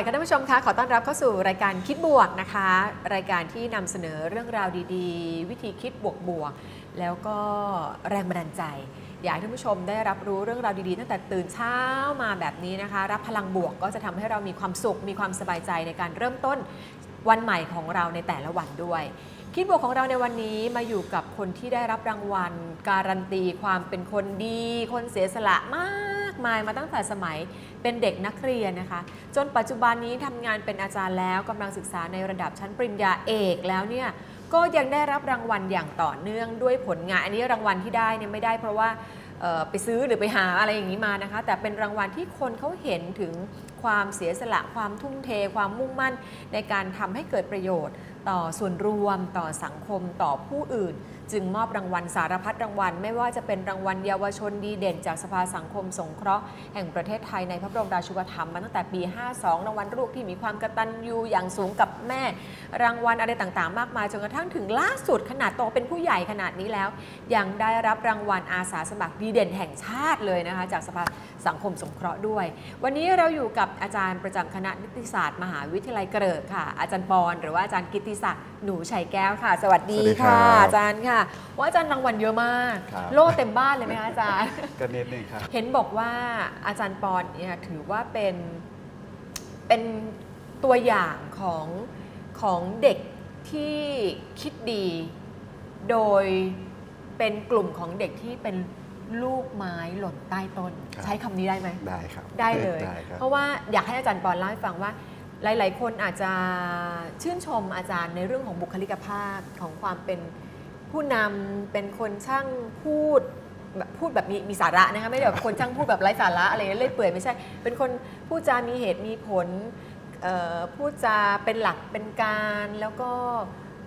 ค่ะท่านผู้ชมคะขอต้อนรับเข้าสู่รายการคิดบวกนะคะ รายการที่นำเสนอเรื่องราวดีๆ วิธีคิดบวกบวกๆแล้วก็แรงบันดาลใจ อยากให้ท่านผู้ชมได้รับรู้เรื่องราวดีๆ ตั้งแต่ตื่นเช้ามาแบบนี้นะคะ รับพลังบวกก็จะทำให้เรามีความสุขมีความสบายใจในการเริ่มต้นวันใหม่ของเราในแต่ละวันด้วย คิดบวกของเราในวันนี้มาอยู่กับคนที่ได้รับรางวัล การันตีความเป็นคนดี คนเสียสละมากมายมาตั้งแต่สมัยเป็นเด็กนักเรียนนะคะ จนปัจจุบันนี้ทำงานเป็นอาจารย์แล้วกำลังศึกษาในระดับชั้นปริญญาเอกแล้วเนี่ยก็ยังได้รับรางวัลอย่างต่อเนื่องด้วยผลงาน อันนี้รางวัลที่ได้เนี่ยไม่ได้เพราะว่า ไปซื้อหรือไปหาอะไรอย่างนี้มานะคะ แต่เป็นรางวัลที่คนเขาเห็นถึงความเสียสละความทุ่มเท ความมุ่งมั่น ในการทำให้เกิดประโยชน์ ต่อส่วนรวม ต่อสังคมต่อผู้อื่น จึงมอบรางวัลสารพัดรางวัล ไม่ว่าจะเป็นรางวัลเยาวชนดีเด่น จากสภาสังคมสงเคราะห์แห่งประเทศไทยในพระบรมราชูปถัมภ์มาตั้งแต่ปี 52 รางวัลลูกที่มีความกตัญญูอย่างสูงกับแม่ รางวัลอะไรต่างๆ มากมายจนกระทั่งถึงล่าสุดขนาดโตเป็นผู้ใหญ่ขนาดนี้แล้ว ยังได้รับรางวัลอาสาสมัครดีเด่นแห่งชาติเลยนะคะจากสภาสังคมสงเคราะห์ด้วย วันนี้เราอยู่กับอาจารย์ประจำคณะนิติศาสตร์มหาวิทยาลัยเกริกค่ะ อาจารย์ปอนหรือว่าอาจารย์กิตติศักดิ์หนูชัยแก้วค่ะ สวัสดีสวัสดีครัค่ะ บ อาจารย์ค่ะว่าอาจารย์รางวัลเยอะมาก ครับ โล่เต็มบ้านเลยไหมคะอาจารย์ ก็นิดนึงครับ เห็นบอกว่าอาจารย์ปอนเนี่ยถือว่าเป็นเป็นตัวอย่างของของเด็กที่คิดดี โดยเป็นกลุ่มของเด็กที่เป็น ลูกไม้หล่นใต้ต้น ครับ ใช้คำนี้ได้ไหม ได้ครับได้เลย ได้ครับ เพราะว่าอยากให้อาจารย์ปอนเล่าให้ฟังว่า หลาย ๆ คนอาจจะชื่นชมอาจารย์ในเรื่องของบุคลิกภาพของความเป็นผู้นำเป็นคนช่างพูดแบบพูดแบบมีมีสาระนะคะไม่ได้แบบคนช่างพูดแบบไร้สาระอะไรเล่อยเปื่อยไม่ใช่ เป็นคนพูดจามีเหตุมีผลเอ่อพูดจาเป็นหลักเป็นการแล้วก็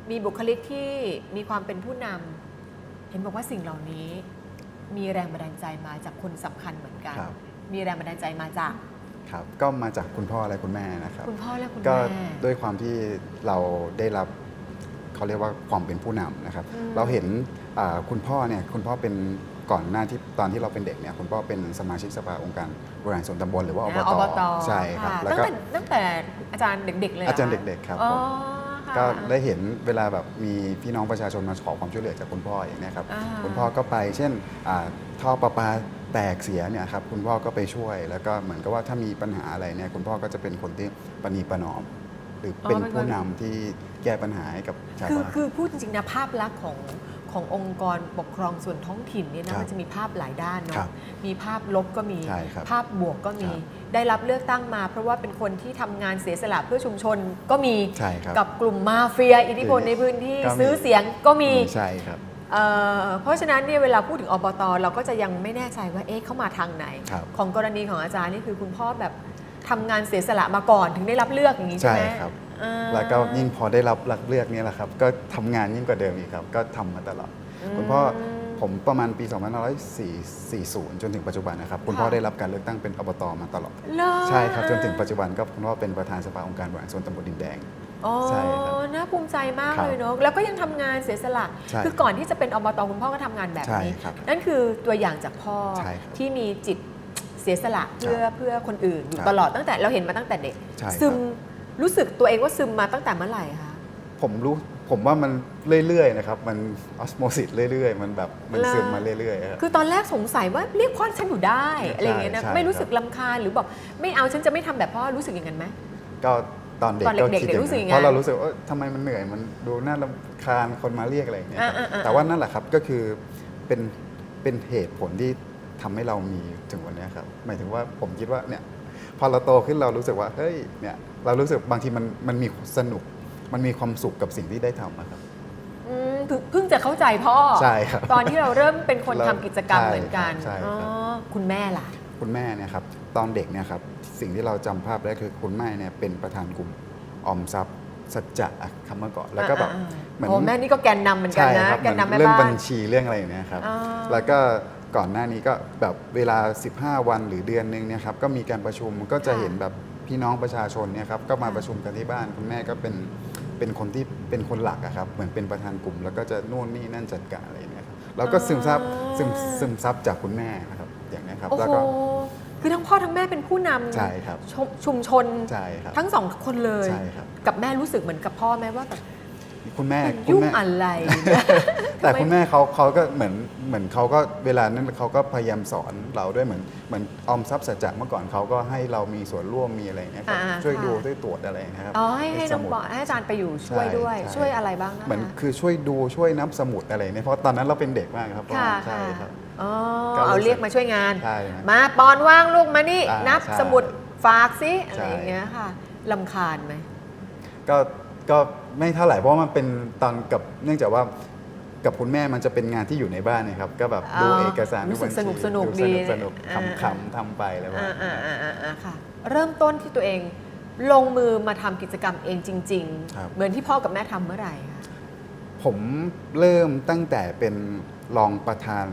มีบุคลิกที่มีความเป็นผู้นำเห็นบอกว่าสิ่งเหล่านี้ มีแรงบันดาลใจมาจากคนสำคัญเหมือนกัน ครับ มีแรงบันดาลใจมาจาก ครับก็มาจากคุณพ่อและคุณแม่นะครับ คุณพ่อและคุณก็แม่ ด้วยความที่เราได้รับเขาเรียกว่าความเป็นผู้นำนะครับ อืม เราเห็นอ่าคุณพ่อเนี่ยคุณพ่อเป็นก่อนหน้าที่ตอนที่เราเป็นเด็กเนี่ยคุณพ่อเป็นสมาชิกสภาองค์การบริหารส่วนตำบลหรือว่าอบนะตอบตใช่ครับะแล้วตั้งก็แต่ตั้งแต่อาจารย์เด็ก ๆ เลยหอาจารย์คะเด็กๆครับอ๋อผม ค่ะก็ได้เห็นเวลาแบบมีพี่น้องประชาชนมาขอความช่วยเหลือจากคุณพ่ออย่างเนี้ยครับอ่า คุณพ่อก็ไปเช่นอ่าท่อประปาแตกเสียเนี่ยครับคุณพ่อก็ไปช่วย แล้วก็เหมือนกับว่าถ้ามีปัญหาอะไรเนี่ยคุณพ่อก็จะเป็นคนที่ประนีประนอม หรือเป็นผู้นำที่แก้ปัญหาให้กับชาวคือบ้าน คือพูดจริงๆนะภาพลักษณ์ของ ขององค์กรปกครองส่วนท้องถิ่นเนี่ยครันะบมันจะมีภาพหลายด้านครัเนาะบมีภาพลบก็มี ใช่ครับภาพบวกก็มี ครับได้รับเลือกตั้งมา เพราะว่าเป็นคนที่ทำงานเสียสละเพื่อชุมชนก็มีใช่ครับกับกลุ่มมาเฟีย อิทธิพลในพื้นที่ก็มี ซื้อเสียงก็มี ใช่ครับ เอ่อเพราะฉะนั้นเนี่ยเวลาพูดถึงอบตเราก็จะยังไม่แน่ใจว่าเอ๊ะเขามาทางไหน ครับของกรณีของอาจารย์นี่คือคุณพ่อแบบทำงานเสียสละมาก่อนถึงได้รับเลือกอย่างนี้ใช่ไหมใช่ครับอ่า แล้วก็ยิ่งพอได้รับรับเลือกเนี่ยแหละครับ ก็ทำงานยิ่งกว่าเดิมอีกครับ ก็ทำมาตลอด คุณพ่อผมประมาณปี2540 จนถึงปัจจุบันนะครับ คุณพ่อค่ะได้รับการเลือกตั้งเป็นอบตมาตลอดเหรอใช่ครับ จนถึงปัจจุบันก็คุณพ่อเป็นประธานสภาองค์การบริหารส่วนตำบลดินแดงอ๋อใช่ครับน่าภูมิใจมากครับเลยเนาะแล้วก็ยังทำงานเสียสละ ใช่คือก่อนที่จะเป็นอบตคุณพ่อก็ทำงานแบบใช่นี้ครับนั่นคือตัวอย่างจากพ่อใช่ครับที่มีจิตเสียสละเพื่อเพื่อคนอื่นอยู่ครับตลอดตั้งแต่เราเห็นมาตั้งแต่เด็ก ใช่ครับซึม รู้สึกตัวเองว่าซึมมาตั้งแต่เมื่อไหร่คะ ผมรู้ผมว่ามันเรื่อยๆนะครับ มันออสโมซิสเรื่อยๆ มันแบบมันเหรอ ซึมมาเรื่อยๆครับ คือตอนแรกสงสัยว่าเรียกพ่อฉันอยู่ได้อะไรอย่างเงี้ยนะ ใช่ไม่รู้สึกลำคาญหรือแบบไม่เอาฉันจะไม่ทำแบบพ่อรู้สึกอย่างนั้นไหม ก็ตอนเด็กตอนก็เด็กๆคิดเด็กอย่างรู้สึกนั้อนย่างนั้นเพราะเรารู้สึกว่าเอ้ยทำไมมันเหนื่อยมันดูน่ารำคาญคนมาเรียกอะไรอย่างเงี้ยครับอ่าๆๆ แต่ว่านั่นแหละครับก็คือเป็นเป็นเหตุผลที่ทำให้เรามีถึงวันเนี้ยครับหมายถึงว่าผมคิดว่าเนี่ยพ อเราโตขึ้นเรารู้สึกว่าเฮ้ยเนี่ยเรารู้สึกบางทีมันมันมีสนุก มันมีความสุขกับสิ่งที่ได้ทำอะครับ อืมเพิ่งเพิ่งจะเข้าใจพ่อ ใช่ครับตอนที่เราเริ่มเป็นคนเริ่ทำมกิจกรรมใช่เหมือนกันใช่ครับ อ๋อคุณแม่ล่ะ คุณแม่เนี่ยครับตอนเด็กเนี่ยครับสิ่งที่เราจำภาพได้คือคุณแม่เนี่ยเป็นประธานกลุ่มออมทรัพย์สัจจะอะคำเมื่อก่อนแล้วก็แบบอ่าเหมือน โอ้แม่นี่ก็แกนนำเหมือนกันใช่นะ ครับแกนนำแม่เรื่องบ้าบัน ญชีเรื่องอะไรอย่างเนี้ยครับ อ่าแล้วก็ ก่อนหน้านี้ก็แบบเวลา 15 วันหรือเดือนหนึงเนี่ยครับก็มีการประชุมก็จะค่ะเห็นแบบพี่น้องประชาชนเนี่ยครับก็มาค่ะประชุมกันที่บ้านคุณแม่ก็เป็นเป็นคนที่เป็นคนหลักอะครับเหมือนเป็นประธานกลุ่ม แล้วก็จะนู่นนี่นั่นจัดการอะไรอย่างเงี้ยครับเราก็ซึมซับซึมซึมซับจากคุณแม่นะครับอย่างเนี้ยครับโอ้แล้วโหก็คคือทั้งพ่อทั้งแม่เป็นผู้นำใช่ครับชมชุมชนใช่ครับทั้งสองคนเลยใช่ครับกับแม่รู้สึกเหมือนกับพ่อไหมว่าแบบคุณแม่มันคุณยุ่งแม่อะไร แต่คุณแม่เขาเขาก็เหมือนเหมือนเขาก็เวลานั้นเขาก็พยายามสอนเราด้วยเหมือนเหมือนออมทรัพย์สัจจะเมื่อก่อนเขาก็ให้เรามีส่วนร่วมมีอะไรอย่างเงี้ยครับอ่าช่วยค่ะ ดูช่วยตรวจอะไรนะครับอ๋อให้ให้น้องสมุด ปอให้อาจารย์ไปอยู่ช่วยใช่ด้วย ใช่ ช่วยอะไรบ้างนะคะเหมือนคือช่วยดูช่วยนับสมุดอะไรเนี่ยเพราะตอนนั้นเราเป็นเด็กมากครับค่ะใช่ค่ะครับ อ๋อก็รู้สึก เอาเรียกมาช่วยงาน ใช่ครับ มาปอนว่างลูกมานี่อ่านับใช่สมุดฝากสิอะใช่ ไรอย่างเงี้ยค่ะลำคาญไหม ก็ก็ไม่เท่าไหร่เพราะว่ามันเป็นตอนกับเนื่องจากว่า กับคุณแม่มันจะเป็นงานที่อยู่ในบ้านเนยครับ ก็แบบดูอ๋อเอกสารรู้สึกบัญชีสนุกสนุกดูดีสนุกอ่าขำๆทำไปอะไรประมาอ่าณอ่านั้นอ่าอ่าค่ะเริ่มต้นที่ตัวเองลงมือมาทำกิจกรรมเองจริงครับๆเหมือนที่พ่อกับแม่ทำเมื่อไหร่คะผมเริ่มตั้งแต่เป็นรองประธาน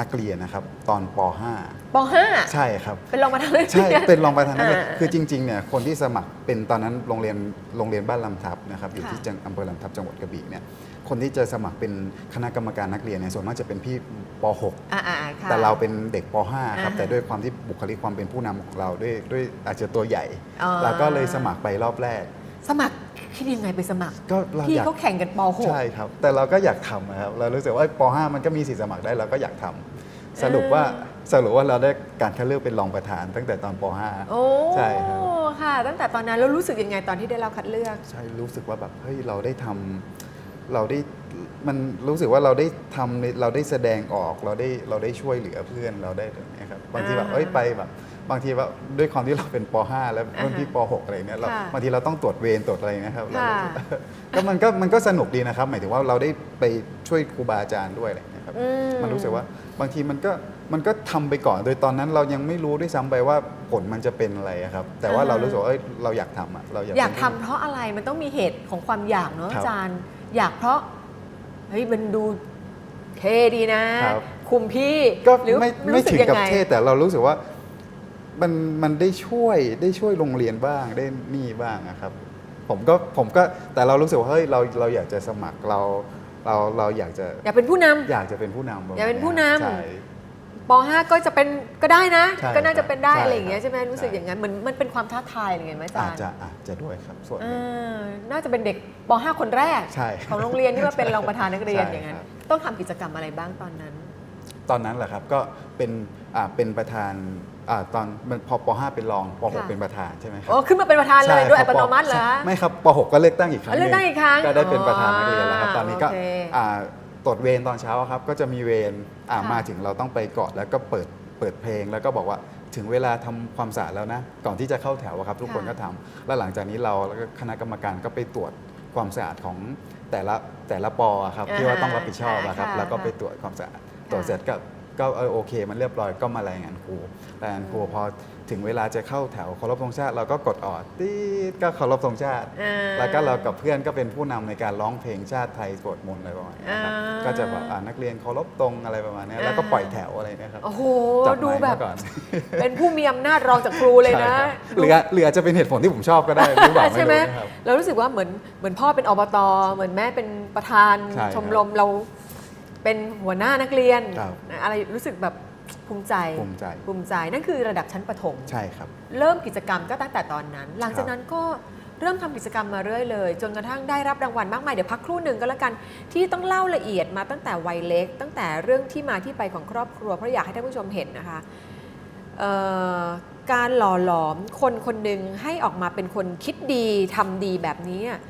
นักเรียนนะครับ ตอนป .5 ป .5 ใช่ครับ เป็นรองประธานนักใช่เรียนเป็นรองประธานนักเรียนอ่าคือจริงๆเนี่ยคนที่สมัครเป็นตอนนั้นโรงเรียนโรงเรียนบ้านลำทับนะครับอยู่ค่ะที่จังอำเภอลำทับจังหวัดกระบี่เนี่ย คนที่จะสมัครเป็นคณะกรรมการนักเรียนเนี่ยส่วนมากจะเป็นพี่ป .6 อ่าอ่าค่ะ แต่เราเป็นเด็กป .5 ครับ อ่าแต่ด้วยความที่บุคลิกความเป็นผู้นำของเราด้วยด้วยอาจจะตัวใหญ่ อ๋อ เราก็เลยสมัครไปรอบแรก สมัครคิดยังไงไปสมัคร ก็เราพี่อยากเขาแข่งกันป ใช่ครับ แต่เราก็อยากทำนะครับ เรารู้สึกว่าป .5 มันก็มีสิทธิ์สมัครได้เราก็อยากทำสรุปว่าสรุปว่าเราได้การคัดเลือกเป็นรองประธาน ตั้งแต่ตอนป .5 โอ้ใช่ครับ ค่ะ ตั้งแต่ตอนนั้นแล้วรู้สึกยังไงตอนที่ได้รับคัดเลือก ใช่รู้สึกว่าแบบเฮ้ยเราได้ทำ เราได้มันรู้สึกว่าเราได้ทำในเราได้แสดงออกเราได้เราได้ช่วยเหลือเพื่อนเราได้อะไรเงี้ยครับบางทีแบบอ่าเอ้ยไปแบบบางทีว่าด้วยความที่เราเป็นป .5 แล้วรุ่นพี่ป .6 อะไรเนี่ยเราค่ะบางทีเราต้องตรวจเวรตรวจอะไรนะครับเราค่ะรู้สึกก็มันก็มันก็สนุกดีนะครับ หมายถึงว่าเราได้ไปช่วยครูบาอาจารย์ด้วยอะไรเงี้ยครับ อืมมันรู้สึกว่าบางทีมันก็มันก็ทำไปก่อน โดยตอนนั้นเรายังไม่รู้ด้วยซ้ำไปว่าผลมันจะเป็นอะไรอะครับ แต่ว่าอ่าเรารู้สึกว่าเอ้ยเราอยากทำอะเราอยากอยากเป็นทำเพราะอะไรมันต้องมีเหตุของความอยากเนอะครับ อาจารย์ อยากเพราะเฮ้ยมันดูเท่ดีนะ ครับ คุมพี่ก็หรือไม่รู้ไม่สึถึงกับยัไเทศแต่เรารู้สึกว่ามันมันได้ช่วยได้ช่วยโรงเรียนบ้างได้นี่บ้างอะครับ ผมก็ผมก็แต่เรารู้สึกว่าเฮ้ยเราเราอยากจะสมัครเราเราเราอยากจะอยากเป็นผู้นำ อยากจะเป็นผู้นำระมณอยากเป็นผู้นำ ใช่ ป .5 ก็จะเป็นก็ได้นะ ใช่ก็น่าจะเป็นได้ใช่อะไรอย่างเงี้ยครับใช่ไหมรู้สึกใช่ อย่างนั้นเหมือนมันเป็นความท้าทายอะไรอย่างเงี้ยไหมอาจาอาจรย์จะอาจจะด้วยครับ ส่วนหอ่นึ่งาน่าจะเป็นเด็กป .5 คนแรก ใช่ของโรงเรียนที่ว่าเป็นรองประธานนักเรียนใช่อย่างนั้น ครับ ต้องทำกิจกรรมอะไรบ้างตอนนั้น ตอนนั้นแหละครับก็เป็นอ่าเป็นประธานอ่าตอนมันพอป .5 เป็นรองปค่ะ .6 เป็นประธาน ใช่ไหมครัโอ้ขึ้นมาเป็นประธานเลยใช่ด้วยคอัรับตโนมัติเหรอ ใช่คะไม่ครับป .6 ก็เลือกตั้งอีกครั้งหเลืนึ่อกตั้งอีกครั้งก็ได้เป็นประธานนักเรียนแล้วครับอ๋อตอนนี้ก็โอเค อ่า ตรวจเวรตอนเช้าครับ ก็จะมีเวรอ่าค่ะ มาถึงเราต้องไปกอดแล้วก็เปิดเปิดเพลง แล้วก็บอกว่าถึงเวลาทำความสะอาดแล้วนะ ก่อนที่จะเข้าแถวอะครับ ทุกคนก็ทำแล้วหลังจากนี้เราแล้วก็คณะกรรมการก็ไปตรวจความสะอาดของแต่ละแต่ละปออะครับที่ว่าต้องรับผิดชอบอะครับค่ะแล้วก็ไปตรวจความสะอาดตรวจเสร็จก็ ก็เออโอเค มันเรียบร้อยก็มารายงานครูรายงานครูพอถึงเวลาจะเข้าแถวเคารพธงชาติ เราก็กดออดตีดก็เคารพธงชาติ อ่า แล้วก็เรากับเพื่อนก็เป็นผู้นำในการร้องเพลงชาติไทยสวดมนต์อะไรประมาณนี้ครับอ่า ก็จะแบบอ่านักเรียนเคารพตรงอะไรประมาณนี้อ่าแล้วก็ปล่อยแถวอะไรเนะครับโอ้โห จับไมค์ดูแบบ มาก่อน เป็นผู้มีอำนาจรองจากครูเลยนะ ใช่ครับหรือหรืออาจจะเป็นเหตุผลที่ผมชอบก็ได้ หรือเปล่าไม่ใช่ไหมรู้นะครับ เรารู้สึกว่าเหมือนเหมือนพ่อเป็นอบต เหมือนแม่เป็นประธานใช่ครับ ชมรมเรา เป็นหัวหน้านักเรียนครับ นะอะไรรู้สึกแบบภูมิใจ ภูมิใจภูมิใจนั่นคือระดับชั้นประถม ใช่ครับ เริ่มกิจกรรมก็ตั้งแต่ตอนนั้น หลังจากครับนั้นก็เริ่มทำกิจกรรมมาเรื่อยเลย จนกระทั่งได้รับรางวัลมากมาย เดี๋ยวพักครู่หนึ่งก็แล้วกัน ที่ต้องเล่าละเอียดมาตั้งแต่วัยเล็ก ตั้งแต่เรื่องที่มาที่ไปของครอบครัว เพราะอยากให้ท่านผู้ชมเห็นนะคะเอ่อการหล่อหลอมคนคนหนึ่งให้ออกมาเป็นคนคิดดีทำดีแบบนี้อะ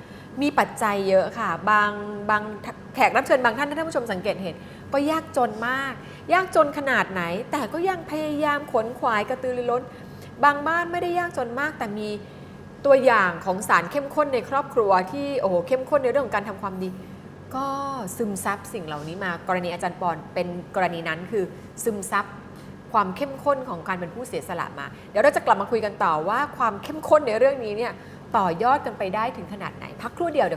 มีปัจจัยเยอะค่ะ บางบางแขกรับเชิญบางท่านท่านผู้ชมสังเกตเห็น ก็ยากจนมาก ยากจนขนาดไหน แต่ก็ยังพยายามขนขวายกระตือรือร้น บางบ้านไม่ได้ยากจนมาก แต่มีตัวอย่างของสารเข้มข้นในครอบครัวที่โอ้โหเข้มข้นในเรื่องของการทำความดี ก็ซึมซับสิ่งเหล่านี้มากรณีอาจารย์ปอนเป็นกรณีนั้นคือซึมซับความเข้มข้นของการเป็นผู้เสียสละมา เดี๋ยวเราจะกลับมาคุยกันต่อว่าความเข้มข้นในเรื่องนี้เนี่ย ต่อยอดกันไปได้ถึงขนาดไหน พักครู่เดียวเดี๋ยว